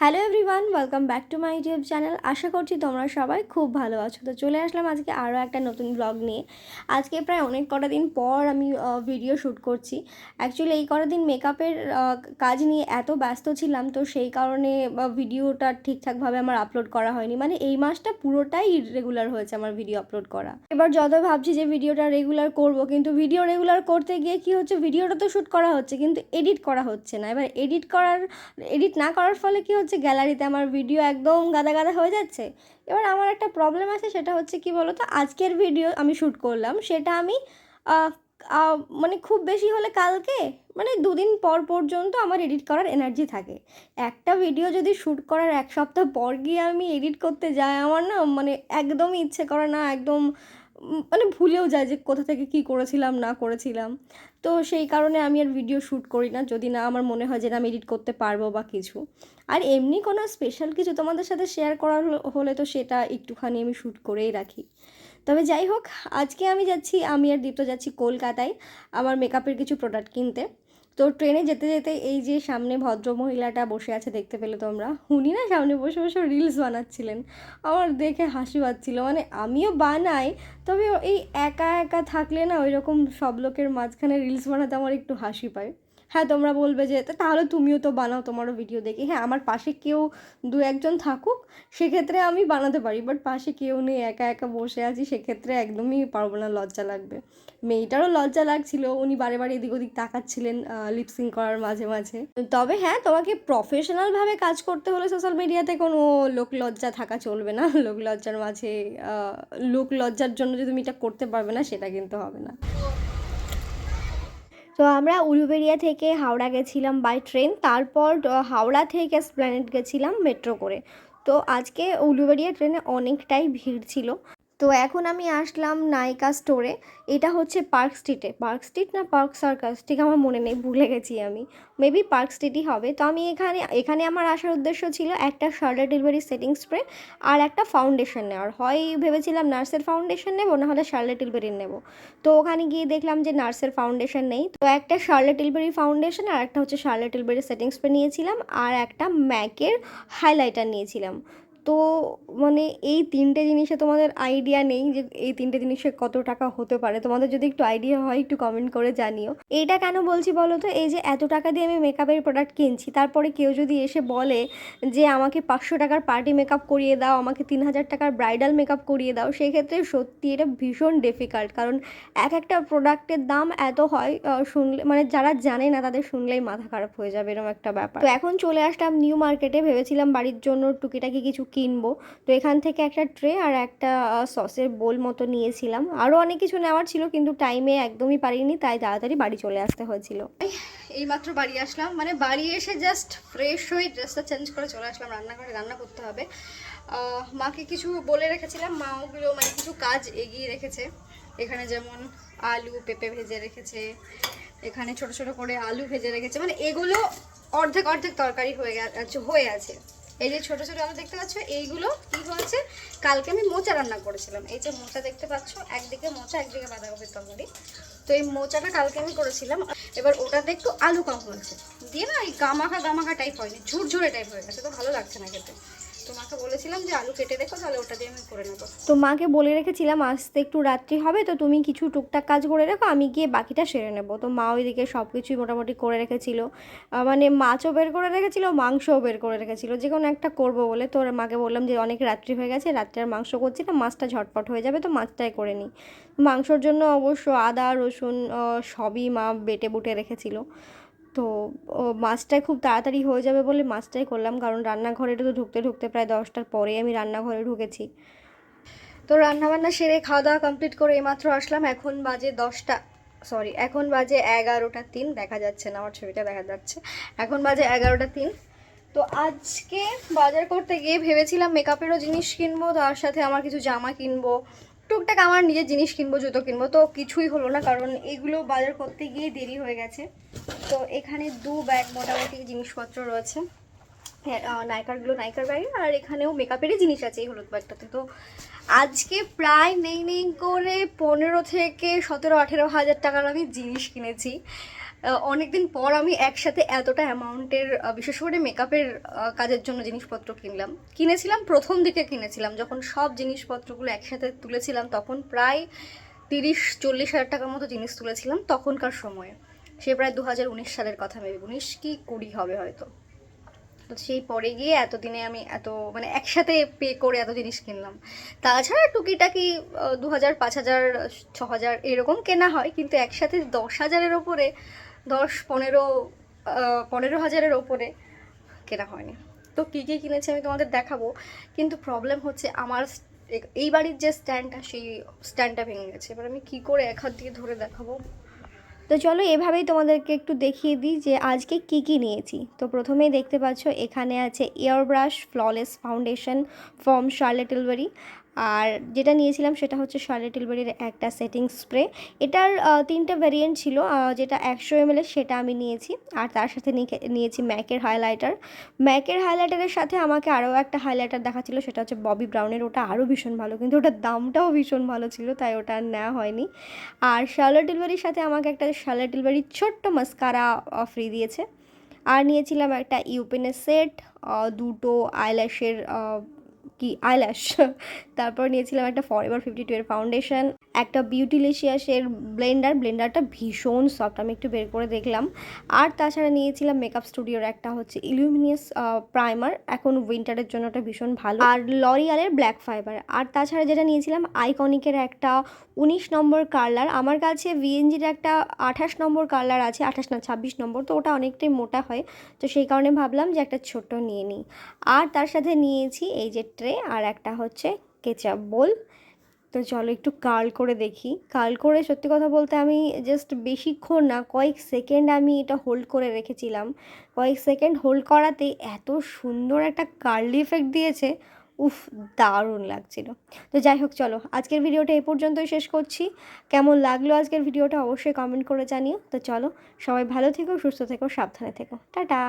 Hello everyone welcome back to my YouTube channel আশা করছি তোমরা সবাই খুব ভালো আছো। তো চলে আসলাম আজকে আরও একটা নতুন ব্লগ নিয়ে। আজকে প্রায় অনেক কটা দিন পর আমি ভিডিও শ্যুট করছি। অ্যাকচুয়ালি এই কটা দিন মেকআপের কাজ নিয়ে এত ব্যস্ত ছিলাম, তো সেই কারণে ভিডিওটা ঠিকঠাকভাবে আমার আপলোড করা হয়নি। মানে এই মাসটা পুরোটাই রেগুলার হয়েছে আমার ভিডিও আপলোড করা। এবার যত ভাবছি যে ভিডিওটা রেগুলার করব, কিন্তু ভিডিও রেগুলার করতে গিয়ে কি হচ্ছে ভিডিওটা তো শ্যুট করা হচ্ছে, কিন্তু এডিট করা হচ্ছে না। এবার এডিট করার এডিট না করার ফলে কি হচ্ছে গ্যালারিতে আমার ভিডিও একদম গাদা গাদা হয়ে যাচ্ছে। এবার আমার একটা প্রবলেম আছে, সেটা হচ্ছে কি বলো তো আজকের ভিডিও আমি শ্যুট করলাম, সেটা আমি মানে খুব বেশি হলে কালকে মানে দুদিন পর পর্যন্ত আমার এডিট করার এনার্জি থাকে। একটা ভিডিও যদি শ্যুট করার এক সপ্তাহ পর গিয়ে আমি এডিট করতে যাই, আমার না মানে একদমই ইচ্ছে করে না, একদম মানে ভুলেও যায় যে কোথা থেকে কি করেছিলাম, না করেছিলাম। তো সেই কারণে আমি আর ভিডিও শ্যুট করি না, যদি না আমার মনে হয় যে না আমি এডিট করতে পারব বা কিছু। আর এমনি কোনো স্পেশাল কিছু তোমাদের সাথে শেয়ার করা হলে তো সেটা একটুখানি আমি শ্যুট করেই রাখি। তবে যাই হোক, আজকে আমি যাচ্ছি, আমি আর দীপ্ত যাচ্ছি কলকাতায়, আমার মেকআপের কিছু প্রোডাক্ট কিনতে। তো ট্রেনে যেতে যেতে এই যে সামনে ভদ্র মহিলাটা বসে আছে দেখতে পেলে তোমরা, উনি না সামনে বসে বসে রিলস বানাচ্ছিলেন। আমার দেখে হাসি পাচ্ছিল। মানে আমিও বানাই, তবে এই একা একা থাকলে না ওই রকম সব লোকের মাঝখানে রিলস বানাতে আমার একটু হাসি পায়। হ্যাঁ তোমরা বলবে যে তাহলে তুমিও তো বানাও, তোমারও ভিডিও দেখি। হ্যাঁ আমার পাশে কেউ দু একজন থাকুক, সেক্ষেত্রে আমি বানাতে পারি। বাট পাশে কেউ নেই, একা একা বসে আছি, সেক্ষেত্রে একদমই পারব না, লজ্জা লাগবে। মেয়েটারও লজ্জা লাগছিল, উনি বারে বারে এদিক ওদিক তাকাচ্ছিলেন লিপসিং করার মাঝে মাঝে। তবে হ্যাঁ তোমাকে প্রফেশনালভাবে কাজ করতে হলে সোশ্যাল মিডিয়াতে কোনো লোক লজ্জা থাকা চলবে না। লোক লজ্জার মাঝে লোক লজ্জার জন্য যে তুমি এটা করতে পারবে না, সেটা কিন্তু হবে না। তো আমরা উলুবেড়িয়া থেকে হাওড়া গেছিলাম বাই ট্রেন তারপর হাওড়া থেকে স্প্ল্যানেট গেছিলাম মেট্রো করে। তো আজকে উলুবেরিয়া ট্রেনে অনেকটাই ভিড় ছিল। তো এখন আমি আসলাম নায়িকা স্টোরে এটা হচ্ছে পার্ক স্ট্রিটে পার্ক স্ট্রিট না পার্ক সার্কাস ঠিক আমার মনে নেই, ভুলে গেছি আমি। মেবি পার্ক স্ট্রিটই হবে। তো আমি এখানে এখানে আমার আসার উদ্দেশ্য ছিল একটা শার্লেট ডেলিভারি সেটিং স্প্রে আর একটা ফাউন্ডেশন নেওয়ার। হয় ভেবেছিলাম নার্সের ফাউন্ডেশন নেব, না হলে শার্লেট টিলবেরির নেব। তো ওখানে গিয়ে দেখলাম যে নার্সের ফাউন্ডেশন নেই। তো একটা শার্লেট টিলবেরি ফাউন্ডেশন আর একটা হচ্ছে শার্লেট টিলবেরি সেটিং স্প্রে নিয়েছিলাম আর একটা ম্যাকের হাইলাইটার নিয়েছিলাম। তো মানে এই তিনটে জিনিসে তোমাদের আইডিয়া নেই যে এই তিনটে জিনিসে কত টাকা হতে পারে। তোমাদের যদি একটু আইডিয়া হয়, একটু কমেন্ট করে জানিও। এটা কেন বলছি বলো তো? এই যে এত টাকা দিয়ে আমি মেকআপের প্রোডাক্ট কিনছি, তারপরে কেউ যদি এসে বলে যে, আমাকে পাঁচশো টাকার পার্টি মেকআপ করিয়ে দাও, আমাকে তিন হাজার টাকার ব্রাইডাল মেকআপ করিয়ে দাও, সেক্ষেত্রে সত্যি এটা ভীষণ ডিফিকাল্ট কারণ এক একটা প্রোডাক্টের দাম এত হয় শুনলে মানে যারা জানে না, তাদের শুনলেই মাথা খারাপ হয়ে যাবে এরকম একটা ব্যাপার। তো এখন চলে আসলাম নিউ মার্কেটে ভেবেছিলাম বাড়ির জন্য টুকিটাকি কিছু কিনবো। তো এখান থেকে একটা ট্রে আর একটা সসের বোল মতো নিয়েছিলাম। আরও অনেক কিছু নেওয়ার ছিল, কিন্তু টাইমে একদমই পারিনি, তাই তাড়াতাড়ি বাড়ি চলে আসতে হয়েছিল। এইমাত্র বাড়ি আসলাম। মানে বাড়ি এসে জাস্ট ফ্রেশ হয়ে ড্রেসটা চেঞ্জ করে চলে আসলাম। রান্নাঘরে রান্না করতে হবে। মাকে কিছু বলে রেখেছিলাম। মা ওগুলো মানে কিছু কাজ এগিয়ে রেখেছে। এখানে যেমন আলু পেঁপে ভেজে রেখেছে, এখানে ছোট ছোট করে আলু ভেজে রেখেছে। মানে এগুলো অর্ধেক অর্ধেক তরকারি হয়ে গেছে, হয়ে আছে। এই যে ছোটো ছোটো আমরা দেখতে পাচ্ছ, এইগুলো কি হয়েছে? কালকে আমি মোচা রান্না করেছিলাম। এই যে মোচা দেখতে পাচ্ছ, একদিকে মোচা, একদিকে বাঁধাকপির তরকারি। তো এই মোচাটা কালকে আমি করেছিলাম। এবার ওটাতে একটু আলু কম হয়েছে দিয়ে না এই গামাখা গামাখা টাইপ হয়নি, ঝুরঝুরে টাইপ হয়ে গেছে, তো ভালো লাগছে না খেতে। তো মাকে বলেছিলাম যে আলু কেটে রেখো, তাহলে ওটা দিয়ে আমি করে নেব। তো মাকে বলে রেখেছিলাম আসতে একটু রাত্রি হবে, তো তুমি কিছু টুকটাক কাজ করে রেখো, আমি গিয়ে বাকিটা সেরে নেব। তো মা ওইদিকে সব কিছুই মোটামুটি করে রেখেছিল। মানে মাছও বের করে রেখেছিল, মাংসও বের করে রেখেছিল, যে কোনো একটা করব বলে। তো মাকে বললাম যে অনেক রাত্রি হয়ে গেছে, রাত্রে আর মাংস করছি না, মাছটা ঝটপট হয়ে যাবে, তো মাছটাই করে নিই। মাংসর জন্য অবশ্য আদা, রসুন সবই মা বেটে বুটে রেখেছিল। তো মাছটাই খুব তাড়াতাড়ি হয়ে যাবে বলে মাছটাই করলাম। কারণ রান্নাঘরে তো ঢুকতে ঢুকতে প্রায় দশটার পরে আমি রান্নাঘরে ঢুকেছি। তো রান্নাবান্না সেরে খাওয়া দাওয়া কমপ্লিট করে এইমাত্র আসলাম। এখন বাজে দশটা সরি এখন বাজে এগারোটা তিন। দেখা যাচ্ছে না, আমার ছবিটা দেখা যাচ্ছে। এখন বাজে এগারোটা তিন। তো আজকে বাজার করতে গিয়ে ভেবেছিলাম মেকআপেরও জিনিস কিনবো, তার সাথে আমার কিছু জামা কিনবো। টুকটাক আমার নিজের জিনিস কিনবো, জুতো কিনবো, তো কিছুই হলো না, কারণ এগুলো বাজার করতে গিয়ে দেরি হয়ে গেছে। তো এখানে দু ব্যাগ মোটামুটি জিনিসপত্র রয়েছে। নাইকারগুলো নাইকার ব্যাগে আর এখানেও মেকআপেরই জিনিস আছে এই হলুদ ব্যাগটাতে তো আজকে প্রায় নেই নেই করে পনেরো থেকে সতেরো, আঠেরো হাজার টাকার আমি জিনিস কিনেছি। অনেক দিন পর আমি একসাথে এতটা অ্যামাউন্টের বিশেষ করে মেকআপের কাজের জন্য জিনিসপত্র কিনলাম। কিনেছিলাম, প্রথম দিকে কিনেছিলাম। যখন সব জিনিসপত্রগুলো একসাথে তুলেছিলাম, তখন প্রায় তিরিশ, চল্লিশ হাজার টাকার মতো জিনিস তুলেছিলাম তখনকার সময়ে। সে প্রায় দু হাজার উনিশ সালের কথা মেবি উনিশ কি কুড়ি হবে হয়তো। তো সেই পরে গিয়ে এতদিনে আমি এত মানে একসাথে পে করে এত জিনিস কিনলাম। তাছাড়া টুকিটাকি দু হাজার পাঁচ হাজার ছ হাজার এরকম কেনা হয়, কিন্তু একসাথে দশ হাজারের ওপরে দশ, পনেরো পনেরো হাজারের ওপরে কেনা হয়নি। তো কী কী কিনেছি আমি তোমাদের দেখাবো। কিন্তু প্রবলেম হচ্ছে আমার এই বাড়ির যে স্ট্যান্ডটা সেই স্ট্যান্ডটা ভেঙে গেছে। এবার আমি কী করে এক হাত দিয়ে ধরে দেখাবো? তো চলো এভাবেই তোমাদেরকে একটু দেখিয়ে দিই যে আজকে কি কি নিয়েছি। তো প্রথমেই দেখতে পাচ্ছ, এখানে আছে airbrush flawless foundation from Charlotte Tilbury আর যেটা নিয়েছিলাম সেটা হচ্ছে শার্লেট টিলবারির একটা সেটিং স্প্রে এটার তিনটে ভ্যারিয়েন্ট ছিল যেটা একশো এম সেটা আমি নিয়েছি। আর তার সাথে নিয়েছি ম্যাকের হাইলাইটার ম্যাকের হাইলাইটারের সাথে আমাকে আরও একটা হাইলাইটার দেখা ছিল সেটা হচ্ছে ববি ব্রাউনের ওটা আরও ভীষণ ভালো, কিন্তু ওটার দামটাও ভীষণ ভালো ছিল, তাই ওটা নেওয়া হয়নি। আর শার্লট ডেলিভারির সাথে আমাকে একটা শার্লট ডেলিভারির ছোট্ট মাস্কারা ফ্রি দিয়েছে। আর নিয়েছিলাম একটা ইউপেনের সেট দুটো আইল্যাশের কি আইল্যাশ তারপর নিয়েছিলাম একটা ফর এভার ফিফটি টু এর ফাউন্ডেশন একটা বিউটিলিশিয়াসের ব্লেন্ডার ব্লেন্ডারটা ভীষণ সফট আমি একটু বের করে দেখলাম। আর তাছাড়া নিয়েছিলাম মেকআপ স্টুডিওর একটা হচ্ছে ইলুমিনিয়াস প্রাইমার এখন উইন্টারের জন্য ওটা ভীষণ ভালো। আর লরিয়ালের ব্ল্যাক ফাইবার আর তাছাড়া যেটা নিয়েছিলাম আইকনিকের একটা উনিশ নম্বর কার্লার আমার কাছে ভিএনজির একটা আঠাশ নম্বর কার্লার আছে, আঠাশ না ছাব্বিশ নম্বর, তো ওটা অনেকটাই মোটা হয়, তো সেই কারণে ভাবলাম যে একটা ছোট নিয়ে নিই। আর তার সাথে নিয়েছি এই যে ট্রে আর একটা হচ্ছে কেচাপ বোল তো চলো একটু কার্ল করে দেখি। কার্ল করে সত্যি কথা বলতে আমি জাস্ট বেশিক্ষণ না, কয়েক সেকেন্ড আমি এটা হোল্ড করে রেখেছিলাম। কয়েক সেকেন্ড হোল্ড করাতে এত সুন্দর একটা কার্লি এফেক্ট দিয়েছে। উফ, দারুণ লাগছিল। তো যাই হোক, চলো আজকের ভিডিওটা এ পর্যন্তই শেষ করছি। কেমন লাগল আজকের ভিডিওটা অবশ্যই কমেন্ট করে জানিও। তো চলো সবাই ভালো থেকো, সুস্থ থেকো, সাবধানে থেকো। টাটা!